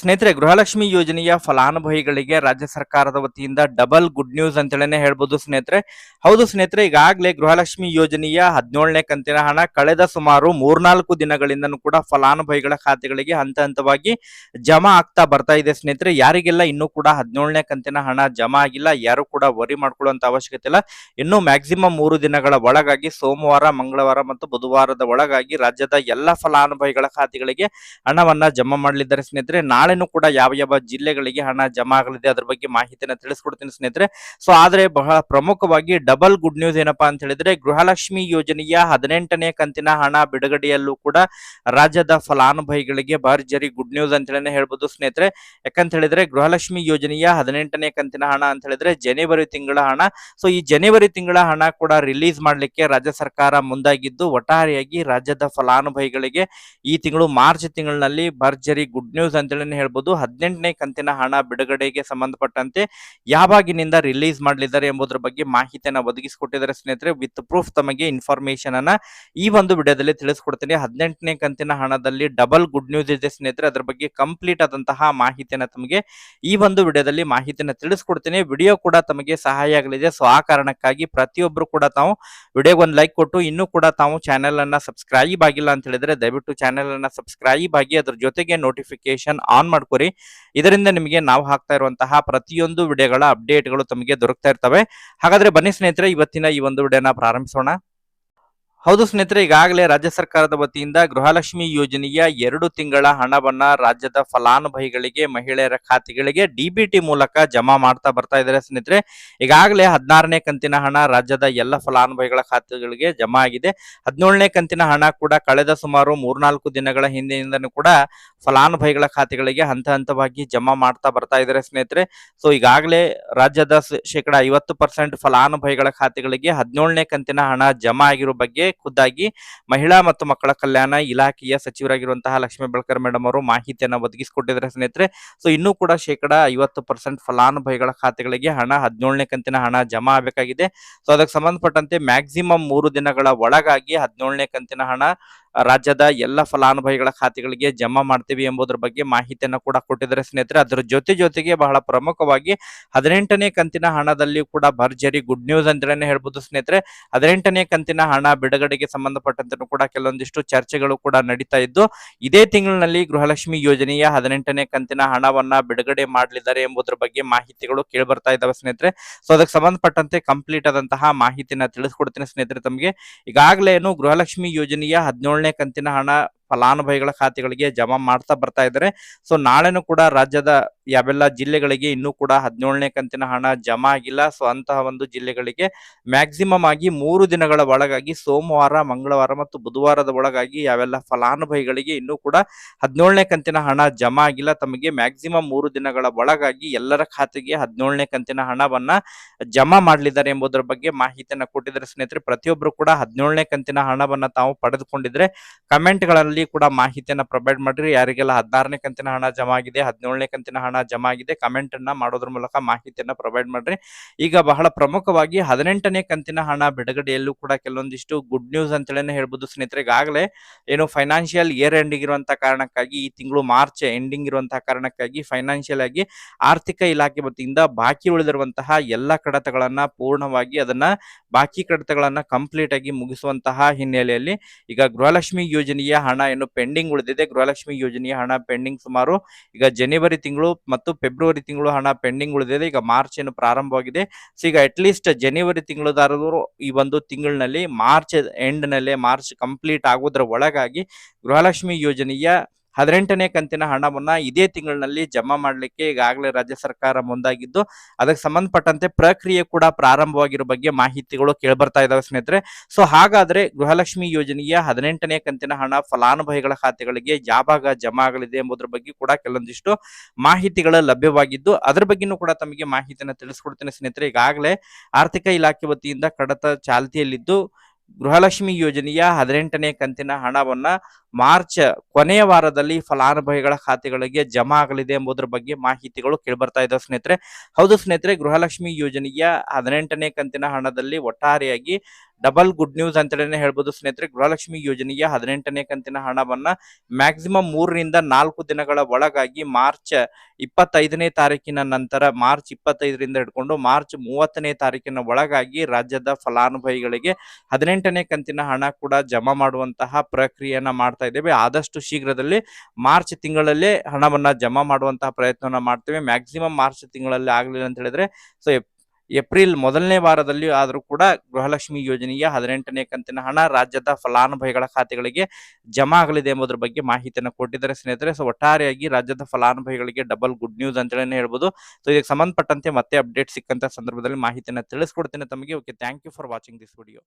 ಸ್ನೇಹಿತರೆ, ಗೃಹಲಕ್ಷ್ಮಿ ಯೋಜನೆಯ ಫಲಾನುಭವಿಗಳಿಗೆ ರಾಜ್ಯ ಸರ್ಕಾರದ ವತಿಯಿಂದ ಡಬಲ್ ಗುಡ್ ನ್ಯೂಸ್ ಅಂತೇಳಿನೇ ಹೇಳ್ಬೋದು ಸ್ನೇಹಿತರೆ. ಹೌದು ಸ್ನೇಹಿತರೆ, ಈಗಾಗಲೇ ಗೃಹಲಕ್ಷ್ಮಿ ಯೋಜನೆಯ ಹದಿನೇಳನೇ ಕಂತಿನ ಹಣ ಕಳೆದ ಸುಮಾರು ಮೂರ್ನಾಲ್ಕು ದಿನಗಳಿಂದನೂ ಕೂಡ ಫಲಾನುಭವಿಗಳ ಖಾತೆಗಳಿಗೆ ಹಂತ ಹಂತವಾಗಿ ಜಮಾ ಆಗ್ತಾ ಬರ್ತಾ ಇದೆ ಸ್ನೇಹಿತರೆ. ಯಾರಿಗೆಲ್ಲ ಇನ್ನೂ ಕೂಡ ಹದಿನೇಳನೇ ಕಂತಿನ ಹಣ ಜಮಾ ಆಗಿಲ್ಲ, ಯಾರು ಕೂಡ ವರಿ ಮಾಡ್ಕೊಳ್ಳುವಂತ ಅವಶ್ಯಕತೆ ಇಲ್ಲ. ಇನ್ನು ಮ್ಯಾಕ್ಸಿಮಮ್ ಮೂರು ದಿನಗಳ ಒಳಗಾಗಿ ಸೋಮವಾರ, ಮಂಗಳವಾರ ಮತ್ತು ಬುಧವಾರದ ಒಳಗಾಗಿ ರಾಜ್ಯದ ಎಲ್ಲ ಫಲಾನುಭವಿಗಳ ಖಾತೆಗಳಿಗೆ ಹಣವನ್ನ ಜಮಾ ಮಾಡಲಿದ್ದಾರೆ ಸ್ನೇಹಿತರೆ. ನಾಳೆನೂ ಕೂಡ ಯಾವ ಯಾವ ಜಿಲ್ಲೆಗಳಿಗೆ ಹಣ ಜಮಾ ಆಗಲಿದೆ ಅದ್ರ ಬಗ್ಗೆ ಮಾಹಿತಿನ ತಿಳಿಸ್ಕೊಡ್ತೀನಿ ಸ್ನೇಹಿತರೆ. ಸೊ ಆದ್ರೆ ಬಹಳ ಪ್ರಮುಖವಾಗಿ ಡಬಲ್ ಗುಡ್ ನ್ಯೂಸ್ ಏನಪ್ಪಾ ಅಂತ ಹೇಳಿದ್ರೆ ಗೃಹಲಕ್ಷ್ಮಿ ಯೋಜನೆಯ ಹದಿನೆಂಟನೇ ಕಂತಿನ ಹಣ ಬಿಡುಗಡೆಯಲ್ಲೂ ಕೂಡ ರಾಜ್ಯದ ಫಲಾನುಭವಿಗಳಿಗೆ ಭರ್ಜರಿ ಗುಡ್ ನ್ಯೂಸ್ ಅಂತ ಹೇಳಿ ಹೇಳ್ಬೋದು ಸ್ನೇಹಿತರೆ. ಯಾಕಂತ ಹೇಳಿದ್ರೆ ಗೃಹಲಕ್ಷ್ಮಿ ಯೋಜನೆಯ ಹದಿನೆಂಟನೇ ಕಂತಿನ ಹಣ ಅಂತ ಹೇಳಿದ್ರೆ ಜನವರಿ ತಿಂಗಳ ಹಣ. ಸೊ ಈ ಜನವರಿ ತಿಂಗಳ ಹಣ ಕೂಡ ರಿಲೀಸ್ ಮಾಡಲಿಕ್ಕೆ ರಾಜ್ಯ ಸರ್ಕಾರ ಮುಂದಾಗಿದ್ದು ಒಟ್ಟಾರೆಯಾಗಿ ರಾಜ್ಯದ ಫಲಾನುಭವಿಗಳಿಗೆ ಈ ತಿಂಗಳು ಮಾರ್ಚ್ ತಿಂಗಳಿನಲ್ಲಿ ಭರ್ಜರಿ ಗುಡ್ ನ್ಯೂಸ್ ಅಂತೇಳಿ ಹೇಳ್ಬೋದು ಹದಿನೆಂಟನೇ ಕಂತಿನ ಹಣ ಬಿಡುಗಡೆಗೆ ಸಂಬಂಧಪಟ್ಟಂತೆ ಯಾವಾಗಿನಿಂದ ರಿಲೀಸ್ ಮಾಡಲಿದ್ದಾರೆ ಎಂಬುದರ ಬಗ್ಗೆ ಮಾಹಿತಿಯನ್ನು ಒದಗಿಸಿಕೊಟ್ಟಿದ್ದಾರೆ ಸ್ನೇಹಿತರೆ, ವಿತ್ ಪ್ರೂಫ್ ತಮಗೆ ಇನ್ಫಾರ್ಮೇಶನ್ ಅನ್ನ ಈ ಒಂದು ವಿಡಿಯೋದಲ್ಲಿ ತಿಳಿಸ್ಕೊಡ್ತೀನಿ. ಹದಿನೆಂಟನೇ ಕಂತಿನ ಹಣದಲ್ಲಿ ಡಬಲ್ ಗುಡ್ ನ್ಯೂಸ್ ಇದೆ ಸ್ನೇಹಿತರೆ, ಅದರ ಬಗ್ಗೆ ಕಂಪ್ಲೀಟ್ ಆದಂತಹ ಮಾಹಿತಿಯನ್ನ ತಮಗೆ ಈ ಒಂದು ವಿಡಿಯೋದಲ್ಲಿ ಮಾಹಿತಿಯನ್ನ ತಿಳಿಸ್ಕೊಡ್ತೀನಿ. ವಿಡಿಯೋ ಕೂಡ ತಮಗೆ ಸಹಾಯ ಆಗಲಿದೆ. ಸೊ, ಆ ಕಾರಣಕ್ಕಾಗಿ ಪ್ರತಿಯೊಬ್ಬರು ಕೂಡ ತಾವು ವಿಡಿಯೋಗೆ ಒಂದು ಲೈಕ್ ಕೊಟ್ಟು ಇನ್ನೂ ಕೂಡ ತಾವು ಚಾನೆಲ್ ಅನ್ನ ಸಬ್ಸ್ಕ್ರೈಬ್ ಆಗಿಲ್ಲ ಅಂತ ಹೇಳಿದ್ರೆ ದಯವಿಟ್ಟು ಚಾನೆಲ್ ಅನ್ನ ಸಬ್ಸ್ಕ್ರೈಬ್ ಆಗಿ ಅದ್ರ ಜೊತೆಗೆ ನೋಟಿಫಿಕೇಶನ್ ಆನ್ ಮಾಡ್ಕೊರಿ. ಇದರಿಂದ ನಿಮಗೆ ನಾವು ಹಾಕ್ತಾ ಇರುವಂತಹ ಪ್ರತಿಯೊಂದು ವಿಡಿಯೋಗಳ ಅಪ್ಡೇಟ್ಗಳು ತಮಗೆ ದೊರಕ್ತಾ ಇರ್ತವೆ. ಹಾಗಾದ್ರೆ ಬನ್ನಿ ಸ್ನೇಹಿತರೆ, ಇವತ್ತಿನ ಈ ಒಂದು ವಿಡಿಯೋನ ಪ್ರಾರಂಭಿಸೋಣ. ಹೌದು ಸ್ನೇಹಿತರೆ, ಈಗಾಗಲೇ ರಾಜ್ಯ ಸರ್ಕಾರದ ವತಿಯಿಂದ ಗೃಹಲಕ್ಷ್ಮಿ ಯೋಜನೆಯ ಎರಡು ತಿಂಗಳ ಹಣವನ್ನ ರಾಜ್ಯದ ಫಲಾನುಭವಿಗಳಿಗೆ, ಮಹಿಳೆಯರ ಖಾತೆಗಳಿಗೆ ಡಿಬಿಟಿ ಮೂಲಕ ಜಮಾ ಮಾಡ್ತಾ ಬರ್ತಾ ಇದ್ದಾರೆ ಸ್ನೇಹಿತರೆ. ಈಗಾಗಲೇ ಹದಿನಾರನೇ ಕಂತಿನ ಹಣ ರಾಜ್ಯದ ಎಲ್ಲ ಫಲಾನುಭವಿಗಳ ಖಾತೆಗಳಿಗೆ ಜಮಾ ಆಗಿದೆ. ಹದಿನೇಳನೇ ಕಂತಿನ ಹಣ ಕೂಡ ಕಳೆದ ಸುಮಾರು ಮೂರ್ನಾಲ್ಕು ದಿನಗಳ ಹಿಂದಿನಿಂದನೂ ಕೂಡ ಫಲಾನುಭವಿಗಳ ಖಾತೆಗಳಿಗೆ ಹಂತ ಹಂತವಾಗಿ ಜಮಾ ಮಾಡ್ತಾ ಬರ್ತಾ ಇದ್ದಾರೆ ಸ್ನೇಹಿತರೆ. ಸೊ ಈಗಾಗಲೇ ರಾಜ್ಯದ ಶೇಕಡ ಐವತ್ತು ಪರ್ಸೆಂಟ್ ಫಲಾನುಭವಿಗಳ ಖಾತೆಗಳಿಗೆ ಹದಿನೇಳನೇ ಕಂತಿನ ಹಣ ಜಮಾ ಆಗಿರೋ ಬಗ್ಗೆ ಖುದ್ದಾಗಿ ಮಹಿಳಾ ಮತ್ತು ಮಕ್ಕಳ ಕಲ್ಯಾಣ ಇಲಾಖೆಯ ಸಚಿವರಾಗಿರುವಂತಹ ಲಕ್ಷ್ಮೀ ಬೆಳಕರ್ ಮೇಡಮ್ ಅವರು ಮಾಹಿತಿಯನ್ನು ಒದಗಿಸಿಕೊಟ್ಟಿದ್ದಾರೆ ಸ್ನೇಹಿತರೆ. ಸೊ, ಇನ್ನೂ ಕೂಡ ಶೇಕಡ ಐವತ್ತು ಪರ್ಸೆಂಟ್ ಫಲಾನುಭವಿಗಳ ಖಾತೆಗಳಿಗೆ ಹಣ, ಹದಿನೇಳನೇ ಕಂತಿನ ಹಣ ಜಮಾ ಆಗಬೇಕಾಗಿದೆ. ಸೊ, ಅದಕ್ಕೆ ಸಂಬಂಧಪಟ್ಟಂತೆ ಮ್ಯಾಕ್ಸಿಮಮ್ ಮೂರು ದಿನಗಳ ಒಳಗಾಗಿ ಹದಿನೇಳನೇ ಕಂತಿನ ಹಣ ರಾಜ್ಯದ ಎಲ್ಲ ಫಲಾನುಭವಿಗಳ ಖಾತೆಗಳಿಗೆ ಜಮಾ ಮಾಡ್ತೀವಿ ಎಂಬುದರ ಬಗ್ಗೆ ಮಾಹಿತಿಯನ್ನು ಕೂಡ ಕೊಟ್ಟಿದ್ದಾರೆ ಸ್ನೇಹಿತರೆ. ಅದರ ಜೊತೆ ಜೊತೆಗೆ ಬಹಳ ಪ್ರಮುಖವಾಗಿ ಹದಿನೆಂಟನೇ ಕಂತಿನ ಹಣದಲ್ಲಿ ಕೂಡ ಭರ್ಜರಿ ಗುಡ್ ನ್ಯೂಸ್ ಅಂತೇಳಿ ಹೇಳ್ಬೋದು ಸ್ನೇಹಿತರೆ. ಹದಿನೆಂಟನೇ ಕಂತಿನ ಹಣ ಬಿಡುಗಡೆಗೆ ಸಂಬಂಧಪಟ್ಟಂತೆ ಕೂಡ ಕೆಲವೊಂದಿಷ್ಟು ಚರ್ಚೆಗಳು ಕೂಡ ನಡೀತಾ ಇದ್ದು, ಇದೇ ತಿಂಗಳಿನಲ್ಲಿ ಗೃಹಲಕ್ಷ್ಮಿ ಯೋಜನೆಯ ಹದಿನೆಂಟನೇ ಕಂತಿನ ಹಣವನ್ನ ಬಿಡುಗಡೆ ಮಾಡಲಿದ್ದಾರೆ ಎಂಬುದರ ಬಗ್ಗೆ ಮಾಹಿತಿಗಳು ಕೇಳಿ ಬರ್ತಾ ಇದ್ದಾವೆ ಸ್ನೇಹಿತರೆ. ಸೊ ಅದಕ್ಕೆ ಸಂಬಂಧಪಟ್ಟಂತೆ ಕಂಪ್ಲೀಟ್ ಆದಂತಹ ಮಾಹಿತಿನ ತಿಳಿಸ್ಕೊಡ್ತೀನಿ ಸ್ನೇಹಿತರೆ ತಮಗೆ. ಈಗಾಗಲೇ ಏನು ಗೃಹಲಕ್ಷ್ಮಿ ಯೋಜನೆಯ ಹದಿನೇಳನೇ ಕಂತಿನ ಹಣ ಫಲಾನುಭವಿಗಳ ಖಾತೆಗಳಿಗೆ ಜಮಾ ಮಾಡ್ತಾ ಬರ್ತಾ ಇದ್ದಾರೆ. ಸೊ ನಾಳೆನೂ ಕೂಡ ರಾಜ್ಯದ ಯಾವೆಲ್ಲ ಜಿಲ್ಲೆಗಳಿಗೆ ಇನ್ನೂ ಕೂಡ ಹದಿನೇಳನೇ ಕಂತಿನ ಹಣ ಜಮಾ ಆಗಿಲ್ಲ. ಸೊ ಅಂತಹ ಒಂದು ಜಿಲ್ಲೆಗಳಿಗೆ ಮ್ಯಾಕ್ಸಿಮಮ್ ಆಗಿ ಮೂರು ದಿನಗಳ ಒಳಗಾಗಿ ಸೋಮವಾರ, ಮಂಗಳವಾರ ಮತ್ತು ಬುಧವಾರದ ಒಳಗಾಗಿ ಯಾವೆಲ್ಲ ಫಲಾನುಭವಿಗಳಿಗೆ ಇನ್ನೂ ಕೂಡ ಹದಿನೇಳನೇ ಕಂತಿನ ಹಣ ಜಮಾ ಆಗಿಲ್ಲ. ತಮಗೆ ಮ್ಯಾಕ್ಸಿಮಮ್ ಮೂರು ದಿನಗಳ ಒಳಗಾಗಿ ಎಲ್ಲರ ಖಾತೆಗೆ ಹದಿನೇಳನೇ ಕಂತಿನ ಹಣವನ್ನ ಜಮಾ ಮಾಡಲಿದ್ದಾರೆ ಎಂಬುದರ ಬಗ್ಗೆ ಮಾಹಿತಿಯನ್ನ ಕೊಟ್ಟಿದ್ದಾರೆ ಸ್ನೇಹಿತರೆ. ಪ್ರತಿಯೊಬ್ಬರು ಕೂಡ ಹದಿನೇಳನೇ ಕಂತಿನ ಹಣವನ್ನ ತಾವು ಪಡೆದುಕೊಂಡಿದ್ರೆ ಕಮೆಂಟ್ಗಳಲ್ಲಿ ಕೂಡ ಮಾಹಿತಿಯನ್ನ ಪ್ರೊವೈಡ್ ಮಾಡ್ರಿ. ಯಾರಿಗೆಲ್ಲ ಹದಿನಾರನೇ ಕಂತಿನ ಹಣ ಜಮಾ ಆಗಿದೆ, ಹದಿನೇಳನೇ ಕಂತಿನ ಹಣ ಜಮಾ ಆಗಿದೆ. ಕಮೆಂಟ್ ಅನ್ನ ಮಾಡೋದ್ರ ಮೂಲಕ ಮಾಹಿತಿಯನ್ನ ಪ್ರೊವೈಡ್ ಮಾಡ್ರಿ. ಈಗ ಬಹಳ ಪ್ರಮುಖವಾಗಿ ಹದಿನೆಂಟನೇ ಕಂತಿನ ಹಣ ಬಿಡುಗಡೆಯಲ್ಲೂ ಕೂಡ ಕೆಲವೊಂದಿಷ್ಟು ಗುಡ್ ನ್ಯೂಸ್ ಅಂತೇಳಿ ಹೇಳ್ಬೋದು ಸ್ನೇಹಿತರೆ. ಈಗಾಗಲೇ ಏನು ಫೈನಾನ್ಷಿಯಲ್ ಇಯರ್ ಎಂಡಿಂಗ್ ಇರುವಂತಹ ಕಾರಣಕ್ಕಾಗಿ ಈ ತಿಂಗಳು ಮಾರ್ಚ್ ಎಂಡಿಂಗ್ ಇರುವಂತಹ ಕಾರಣಕ್ಕಾಗಿ ಫೈನಾನ್ಷಿಯಲ್ ಆಗಿ ಆರ್ಥಿಕ ಇಲಾಖೆ ವತಿಯಿಂದ ಬಾಕಿ ಉಳಿದಿರುವಂತಹ ಎಲ್ಲ ಕಡತಗಳನ್ನ ಪೂರ್ಣವಾಗಿ ಅದನ್ನ ಬಾಕಿ ಕಡಿತಗಳನ್ನು ಕಂಪ್ಲೀಟ್ ಆಗಿ ಮುಗಿಸುವಂತಹ ಹಿನ್ನೆಲೆಯಲ್ಲಿ ಈಗ ಗೃಹಲಕ್ಷ್ಮಿ ಯೋಜನೆಯ ಹಣ ಏನು ಪೆಂಡಿಂಗ್ ಉಳಿದಿದೆ. ಗೃಹಲಕ್ಷ್ಮಿ ಯೋಜನೆಯ ಹಣ ಪೆಂಡಿಂಗ್ ಸುಮಾರು ಈಗ ಜನವರಿ ತಿಂಗಳು ಮತ್ತು ಫೆಬ್ರವರಿ ತಿಂಗಳು ಹಣ ಪೆಂಡಿಂಗ್ ಉಳಿದಿದೆ. ಈಗ ಮಾರ್ಚ್ ಏನು ಪ್ರಾರಂಭವಾಗಿದೆ. ಸೊ ಈಗ ಅಟ್ಲೀಸ್ಟ್ ಜನವರಿ ತಿಂಗಳದಾರರು ಈ ಒಂದು ತಿಂಗಳಿನಲ್ಲಿ ಮಾರ್ಚ್ ಎಂಡ್ನಲ್ಲಿ ಮಾರ್ಚ್ ಕಂಪ್ಲೀಟ್ ಆಗೋದ್ರ ಒಳಗಾಗಿ ಗೃಹಲಕ್ಷ್ಮಿ ಯೋಜನೆಯ ಹದಿನೆಂಟನೇ ಕಂತಿನ ಹಣವನ್ನ ಇದೇ ತಿಂಗಳಿನಲ್ಲಿ ಜಮಾ ಮಾಡಲಿಕ್ಕೆ ಈಗಾಗಲೇ ರಾಜ್ಯ ಸರ್ಕಾರ ಮುಂದಾಗಿದ್ದು, ಅದಕ್ಕೆ ಸಂಬಂಧಪಟ್ಟಂತೆ ಪ್ರಕ್ರಿಯೆ ಕೂಡ ಪ್ರಾರಂಭವಾಗಿರೋ ಬಗ್ಗೆ ಮಾಹಿತಿಗಳು ಕೇಳ್ಬರ್ತಾ ಇದಾವೆ ಸ್ನೇಹಿತರೆ. ಸೊ ಹಾಗಾದ್ರೆ ಗೃಹಲಕ್ಷ್ಮಿ ಯೋಜನೆಯ ಹದಿನೆಂಟನೇ ಕಂತಿನ ಹಣ ಫಲಾನುಭವಿಗಳ ಖಾತೆಗಳಿಗೆ ಯಾವಾಗ ಜಮಾ ಆಗಲಿದೆ ಎಂಬುದರ ಬಗ್ಗೆ ಕೂಡ ಕೆಲವೊಂದಿಷ್ಟು ಮಾಹಿತಿಗಳು ಲಭ್ಯವಾಗಿದ್ದು, ಅದರ ಬಗ್ಗೆನೂ ಕೂಡ ತಮಗೆ ಮಾಹಿತಿಯನ್ನು ತಿಳಿಸ್ಕೊಡ್ತೇನೆ ಸ್ನೇಹಿತರೆ. ಈಗಾಗಲೇ ಆರ್ಥಿಕ ಇಲಾಖೆ ವತಿಯಿಂದ ಕಡತ ಚಾಲ್ತಿಯಲ್ಲಿದ್ದು ಗೃಹಲಕ್ಷ್ಮಿ ಯೋಜನೆಯ ಹದಿನೆಂಟನೇ ಕಂತಿನ ಹಣವನ್ನ ಮಾರ್ಚ್ ಕೊನೆಯ ವಾರದಲ್ಲಿ ಫಲಾನುಭವಿಗಳ ಖಾತೆಗಳಿಗೆ ಜಮಾ ಆಗಲಿದೆ ಎಂಬುದರ ಬಗ್ಗೆ ಮಾಹಿತಿಗಳು ಕೇಳ್ಬರ್ತಾ ಇದ್ದಾವೆ ಸ್ನೇಹಿತರೆ. ಹೌದು ಸ್ನೇಹಿತರೆ, ಗೃಹಲಕ್ಷ್ಮಿ ಯೋಜನೆಯ ಹದಿನೆಂಟನೇ ಕಂತಿನ ಹಣದಲ್ಲಿ ಒಟ್ಟಾರೆಯಾಗಿ ಡಬಲ್ ಗುಡ್ ನ್ಯೂಸ್ ಅಂತೇಳಿ ಹೇಳ್ಬೋದು ಸ್ನೇಹಿತರೆ. ಗೃಹಲಕ್ಷ್ಮಿ ಯೋಜನೆಗೆ ಹದಿನೆಂಟನೇ ಕಂತಿನ ಹಣವನ್ನ ಮ್ಯಾಕ್ಸಿಮಮ್ ಮೂರರಿಂದ ನಾಲ್ಕು ದಿನಗಳ ಒಳಗಾಗಿ ಮಾರ್ಚ್ ಇಪ್ಪತ್ತೈದನೇ ತಾರೀಕಿನ ನಂತರ, ಮಾರ್ಚ್ ಇಪ್ಪತ್ತೈದರಿಂದ ಹಿಡ್ಕೊಂಡು ಮಾರ್ಚ್ ಮೂವತ್ತನೇ ತಾರೀಕಿನ ಒಳಗಾಗಿ ರಾಜ್ಯದ ಫಲಾನುಭವಿಗಳಿಗೆ ಹದಿನೆಂಟನೇ ಕಂತಿನ ಹಣ ಕೂಡ ಜಮಾ ಮಾಡುವಂತಹ ಪ್ರಕ್ರಿಯೆಯನ್ನ ಮಾಡ್ತಾ ಇದ್ದೇವೆ. ಆದಷ್ಟು ಶೀಘ್ರದಲ್ಲಿ ಮಾರ್ಚ್ ತಿಂಗಳಲ್ಲೇ ಹಣವನ್ನ ಜಮಾ ಮಾಡುವಂತಹ ಪ್ರಯತ್ನವನ್ನ ಮಾಡ್ತೇವೆ. ಮ್ಯಾಕ್ಸಿಮಮ್ ಮಾರ್ಚ್ ತಿಂಗಳಲ್ಲಿ ಆಗಲಿಲ್ಲ ಅಂತ ಹೇಳಿದ್ರೆ, ಸೊ ಏಪ್ರಿಲ್ ಮೊದಲನೇ ವಾರದಲ್ಲಿ ಆದರೂ ಕೂಡ ಗೃಹಲಕ್ಷ್ಮಿ ಯೋಜನೆಯ ಹದಿನೆಂಟನೇ ಕಂತಿನ ಹಣ ರಾಜ್ಯದ ಫಲಾನುಭವಿಗಳ ಖಾತೆಗಳಿಗೆ ಜಮಾ ಆಗಲಿದೆ ಎಂಬುದರ ಬಗ್ಗೆ ಮಾಹಿತಿಯನ್ನು ಕೊಟ್ಟಿದ್ದಾರೆ ಸ್ನೇಹಿತರೆ. ಸೊ ಒಟ್ಟಾರೆಯಾಗಿ ರಾಜ್ಯದ ಫಲಾನುಭವಿಗಳಿಗೆ ಡಬಲ್ ಗುಡ್ ನ್ಯೂಸ್ ಅಂತೇಳಿ ಹೇಳ್ಬೋದು. ಸೊ ಇದಕ್ಕೆ ಸಂಬಂಧಪಟ್ಟಂತೆ ಮತ್ತೆ ಅಪ್ಡೇಟ್ ಸಿಕ್ಕಂತ ಸಂದರ್ಭದಲ್ಲಿ ಮಾಹಿತಿಯನ್ನು ತಿಳಿಸ್ಕೊಡ್ತೇನೆ ತಮಗೆ. Okay thank you for watching this video